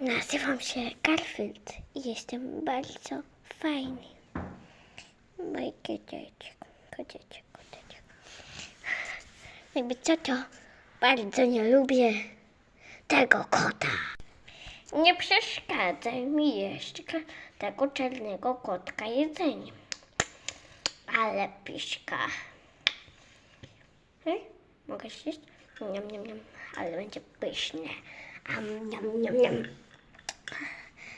Nazywam się Garfield i jestem bardzo fajny. Mój koteczek, koteczek, koteczek. Jakby co to, bardzo nie lubię tego kota. Nie przeszkadzaj mi jeszcze tego czarnego kotka jedzeniem. Ale piszka. Hej, mogę zjeść? Niam, niam, niam. Ale będzie pyszne. Am, niam, niam, niam.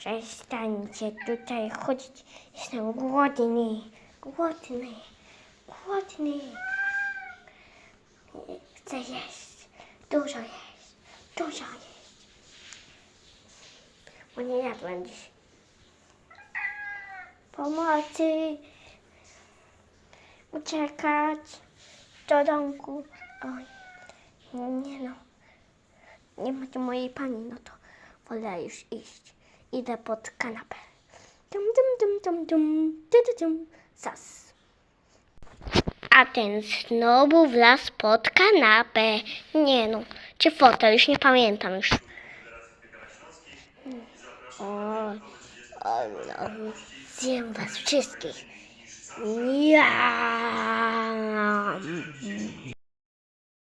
Przestańcie tutaj chodzić. Jestem głodny. Głodny. Głodny. Chcę jeść. Dużo jeść. Dużo jeść. Bo nie jadłem dziś. Pomocy. Uciekać do domku. Oj, nie no. Nie ma tu mojej pani, no to wolę już iść. Idę pod kanapę. Dum, dum, dum, dum, dum, du, du, dum. Zas. A ten znowu wlazł pod kanapę. Nie no, czy fotel, już nie pamiętam już. O, o no, zjem was wszystkich. Ja.